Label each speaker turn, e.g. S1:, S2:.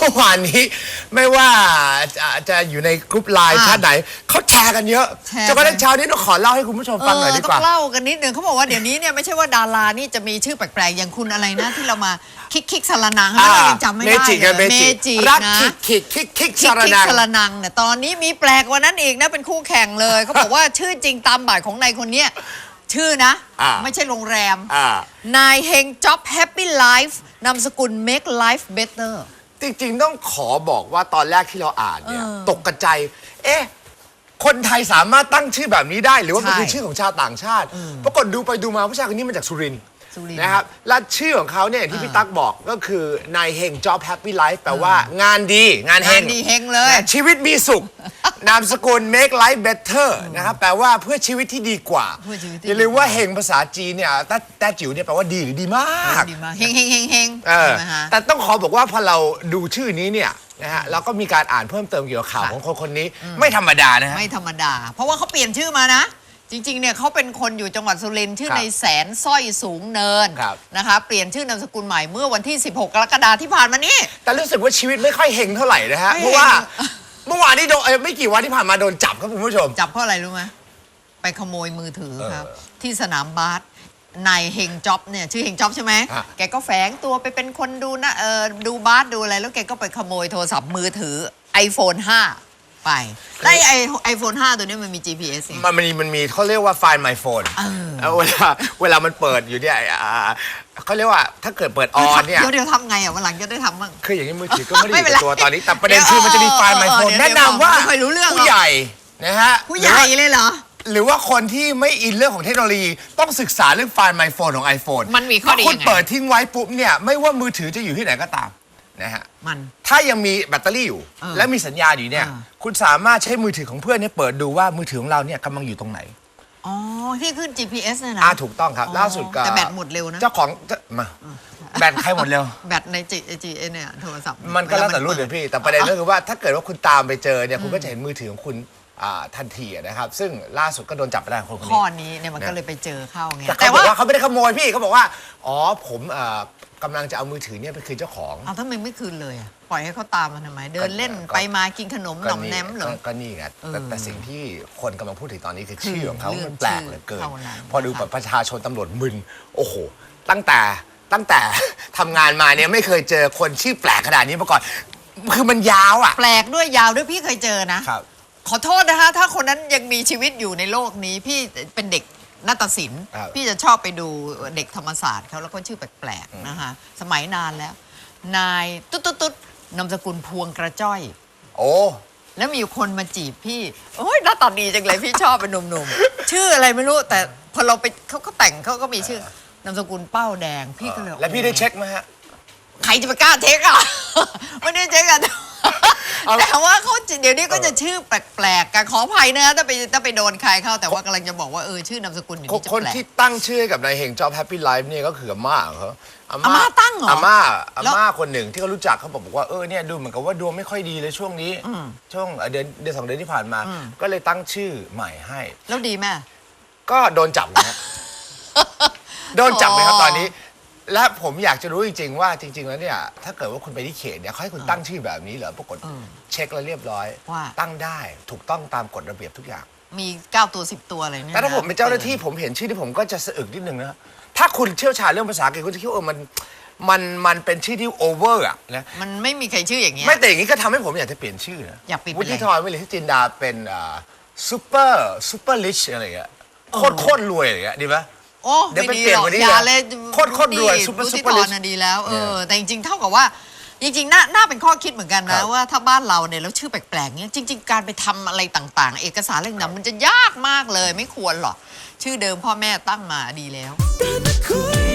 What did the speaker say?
S1: เมื่อวานนี้ไม่ว่าจะจะอยู่ในกรุ๊ปไลน์
S2: อ่า
S1: ท่านไหนเขาแชร์กันเยอะ
S2: แชร์
S1: จนกระทั่งเช้านี้ต้องขอเล่าให้คุณผู้ชมฟังหน่อยดีกว่า
S2: ต้องเล่ากันนิดนึงเขาบอกว่าเดี๋ยวนี้เนี่ยไม่ใช่ว่าดารานี่จะมีชื่อแปลกๆ อย่างคุณอะไรนะ ที่เรามาคิกคิกสารนัง
S1: อ่า
S2: เรายังจำไม่
S1: เม
S2: ได้
S1: จิกัน
S2: เล
S1: เม
S2: ย
S1: จิ
S2: จิ
S1: รัก
S2: นะ
S1: คิกคิกคิกคิก
S2: คิ
S1: สากร
S2: คิก
S1: นัง
S2: สารนังเนี่ยตอนนี้มีแปลกกว่านั้นอีกนะเป็นคู่แข่งเลยเขาบอกว่าชื่อจริงตามบ่ายของนายคนเนี้ยชื่อนะ
S1: อ่า
S2: ไม่ใช่โรงแรม
S1: อ่า
S2: นายเฮงจ็อบแฮปปี้ไลฟ์นามสกุล make life better
S1: จริงๆต้องขอบอกว่าตอนแรกที่เราอ่านเนี่ย
S2: เออ
S1: ตกกระใจ เอ๊ะ คนไทยสามารถตั้งชื่อแบบนี้ได้ หรือว่ามัน
S2: ใช่
S1: คือชื่อของชาวต่างชาติ ปรากฏดูไปดูมาผู้ชายคนนี้มาจากสุรินทร์
S2: สุรินทร์
S1: นะครับและชื่อของเขาเนี่ยที่พี่ตั๊กบอกก็คือนายเฮง job happy life แปลว่างานดีงานเฮง
S2: งานดีเฮงเลย
S1: นะชีวิตมีสุข นามสกุล make life better นะครับแปลว่าเพื่อชีวิตที่ดีกว่า
S2: เพื่อชีวิตที่
S1: อย่าลืมว่าเฮงภาษาจีนเนี่ยแต้แต้จิ๋วเนี่ยแปลว่าดีหรือดีมาก
S2: ดีมากเฮงเฮงเฮงเฮง
S1: เออ
S2: ใช่ไหมฮะ
S1: แต่ต้องขอบอกว่าพอเราดูชื่อนี้เนี่ยนะฮะเราก็มีการอ่านเพิ่มเติมเกี่ยวกับข่าว
S2: ค่ะ
S1: ของคนคนนี้ไม่ธรรมดานะฮะ
S2: ไม่ธรรมดา เพราะว่าเขาเปลี่ยนชื่อมานะ จริงๆเนี่ยเขาเป็นคนอยู่จังหวัดสุรินทร์ชื่อ
S1: ครับ
S2: ในแสนสร้อยสูงเนิน
S1: ครับ
S2: นะคะเปลี่ยนชื่อนามสกุลใหม่เมื่อวันที่ 16 กรกฎาคมที่ผ่านมานี่
S1: แต่รู้สึกว่าชีวิตไม่ค่อยเฮงเท่าไหร่นะฮะ
S2: ไม่
S1: เพ
S2: เฮง
S1: ราะว่าเมื่อวานนี้โดนเอ้ยไม่กี่วันที่ผ่านมาโดนจับครับคุณผู้ชม
S2: จับเพราะอะไรรู้ไหมไปขโมยมือถือครับ
S1: เออ
S2: ที่สนามบาสนายเฮงจ็อบเนี่ยชื่อเฮงจ็อบใช่ไหม
S1: ฮะ
S2: แกก็แฝงตัวไปเป็นคนดูนะเออดูบาสดูอะไรแล้วแกก็ไปขโมยโทรศัพท์มือถือ iPhone 5 ไปแล้วไอไอโฟน5ตัวนี้มันมี GPS ไง
S1: มันมันมีมันมีเขาเรียกว่า Find My Phone
S2: เออ
S1: แล้วเวลาเวลามันเปิดอยู่เนี่ยอ่าเขาเรียกว่าถ้าเกิดเปิดออนเนี่ย
S2: เดี๋ยวเดี๋ยวทำไงอะวันหลังจะได้ทำบ้าง
S1: คืออย่างนี้มือถือก็ไม่ได้อ
S2: ไม่
S1: ยู่
S2: เป็น
S1: กับ
S2: ไร
S1: ตัวตอนนี้ แต่ประเด็น
S2: เดี๋ยว
S1: คือมันจะมี Find My
S2: เออ
S1: Phone
S2: เดี๋ยว
S1: แนะนำว่า
S2: ไม่ค่อยรู้เรื่องหรอก
S1: ผู้ใหญ่นะฮะ
S2: ผู้ใหญ่เลยเหรอ
S1: หรือว่าคนที่ไม่อินเรื่องของเทคโนโลยี ต้องศึกษาเรื่อง Find My Phone ของ iPhone
S2: มันมีข้อดี
S1: ถ้าคุณ
S2: ยังไง
S1: เปิดทิ้งไว้ปุ๊บเนี่ยไม่ว่ามือถือจะอยู่ที่ไหนก็ตาม นะฮะ
S2: มัน
S1: ถ้ายังมีแบตเตอรี่อยู่
S2: เออ
S1: และมีสัญญาณอยู่เนี่ย
S2: เออ
S1: คุณสามารถใช้มือถือของเพื่อนเนี่ยเปิดดูว่ามือถือของเราเนี่ยกำลังอยู่ตรงไหน
S2: อ๋อ ที่ขึ้น GPS เนี่ยนะ
S1: อ่าถูกต้องครับ
S2: อ๋อ
S1: ล่าสุดก็
S2: แต่แบตหมดเร็วนะ
S1: เจ้าของเจ้ามาแบตใครหมดเร็ว
S2: แบตในจีจีเนี่ยโทรศัพท์
S1: มันก็แล้วแต่รุ่น
S2: ว
S1: เล
S2: ลาย
S1: พี่ แต่ประเด็นก็คือว่าถ้าเกิดว่าคุณตามไปเจอเนี่ยคุณก็จะเห็นมือถือของคุณอ่า ทันทีนะครับ ซึ่งล่าสุดก็โดนจับไปได้คนคน
S2: ข้อ
S1: นี้
S2: นี้เนี่ยมันก็เลยไปเจอเข้าไง
S1: แต่เขาบอกว่าเขาไม่ได้ขโมยพี่เขาบอกว่า อ๋อผมเอ่อกำลังจะเอามือถือเนี่ยไปคืนเจ้าของ
S2: เอาทำไมไม่คืนเลยอะปล่อยให้เขาตามมันทำไม เดินเล่น
S1: ก็
S2: ไปมากินขนมหนอมแนมเหรอ
S1: ก็ก็นี่ไงแต่
S2: เออ
S1: แต่สิ่งที่คนกำลังพูดถึงตอนนี้คือชื่อของเขา
S2: เรื่อง
S1: มันแปลกเหลือเกิน
S2: ชื่อเท่านั้น
S1: พอดูแบบประชาชนตำรวจมึน โอ้โห ตั้งแต่ตั้งแต่ทำงานมาเนี่ยไม่เคยเจอคนชื่อแปลกขนาดนี้มาก่อน คือมันยาวอะ
S2: แปลกด้วยยาวด้วยพี่เคยเจอนะ
S1: ครับ
S2: ขอโทษนะคะ ถ้าคนนั้นยังมีชีวิตอยู่ในโลกนี้ พี่เป็นเด็กนาฏศิลป์
S1: ครับ
S2: พี่จะชอบไปดูเด็กธรรมศาสตร์เขาแล้วก็ชื่อแปลกๆนะคะสมัยนานแล้ว นายตุ๊ดตุ๊ดตุ๊ดนามสกุลพวงกระจ้อย
S1: โอ้
S2: แล้วมีคนมาจีบพี่โอ้ยหน้าตาดีจังเลยพี่ชอบเป็นหนุ่มๆ ชื่ออะไรไม่รู้แต่พอเราไปเขาก็แต่งเขาก็มีชื่อนามสกุลเป้าแดงพี่ก็เลย
S1: แล้วพี่ได้เช็คไหมฮะ
S2: ใครจะไปกล้าเช็คอะ ไม่ได้เช็คอะ
S1: เอา
S2: แต่ว่าเขาจะเดี๋ยวนี้ก็จะชื่อแปลกๆกันขออภัยนะถ้าไปถ้าไปโดนใครเข้าแต่ว่ากำลังจะบอกว่าเออชื่อนามสกุลอยู่
S1: คน
S2: นี่จะ
S1: คน
S2: แปลก
S1: ที่ตั้งชื่อให้กับนายเฮงจอบแฮปปี้ไลฟ์เนี่ยก็คืออาม่าของเขา
S2: อาม่าตั้งเหรอ
S1: อาม่าอา
S2: แล้ว
S1: ม่าคนหนึ่งที่เขารู้จักเขาบอกว่าเออเนี่ยดูเหมือนกับว่าดวงไม่ค่อยดีเลยช่วงนี้ช่วงเอ่อเดือนเดือนสองเดือนที่ผ่านมาก็เลยตั้งชื่อใหม่ให้
S2: แล้วดีแม่
S1: ก็โดนจับนะฮะ โดนจับเลยครับ
S2: อ๋อ
S1: ตอนนี้ และผมอยากจะรู้จริงๆว่าจริง ๆ แล้วเนี่ยถ้าเกิดว่าคุณไปที่เขตเนี่ยเขาให้คุณตั้งชื่อแบบนี้เหรอปรากฏเช็คแล้วเรียบร้อย
S2: ว่า
S1: ตั้งได้ถูกต้องตามกฎระเบียบทุกอย่าง
S2: มีเก้าตัวสิบตัวอะไรเนี่ย
S1: แต่ถ้าผมเป็นเจ้าหน้าที่ผมเห็นชื่อที่ผมก็จะสะอึกนิดนึงนะ ถ้าคุณเชี่ยวชาญเรื่องภาษาอังกฤษคุณจะคิดว่าเออมันมันมันเป็นชื่อที่โอเวอร์อะนะ
S2: มันไม่มีใครชื่ออย่างเงี้ย
S1: ไม่แต่อย่างนี้ก็ทำให้ผมอยากจะเปลี่ยนชื่อนะ
S2: อยากเปลี่ยนเป็
S1: วุ
S2: นอะไร
S1: ฒิธรวิเลศจินดาเป็นซูเปอร์ซูเปอร์ลิชอะไรอย่างเงี้ยโคตรโคตรรวยอะไรอย่างเงี้ยดีไหม
S2: โอ้
S1: เดี๋ยว
S2: ไม่
S1: ไป
S2: ดี
S1: เปลี่ยน
S2: หรอก
S1: กว่านี้
S2: อย่า
S1: นะ
S2: เลย
S1: โคตรโคตรรวย
S2: ดี
S1: ซุปเปอร์
S2: รู้
S1: ซุ
S2: ที่
S1: ปเปอร์
S2: ต
S1: ลิ
S2: อ
S1: ช
S2: นน่ะดีแล้วเอ
S1: เนี่ย
S2: อแต่จริงๆเท่ากับว่า จริงๆน่าน่าเป็นข้อคิดเหมือนกัน
S1: ครั
S2: นะ
S1: บ
S2: ว่าถ้าบ้านเราเนี่ยแล้วชื่อแปลกๆเนี้ยจริง ๆ การไปทำอะไรต่างๆ เอกสารอะไรต่างๆมันจะยากมากเลยไม่ควรหรอกชื่อเดิมพ่อแม่ตั้งมาดีแล้ว
S3: เป็นคุณ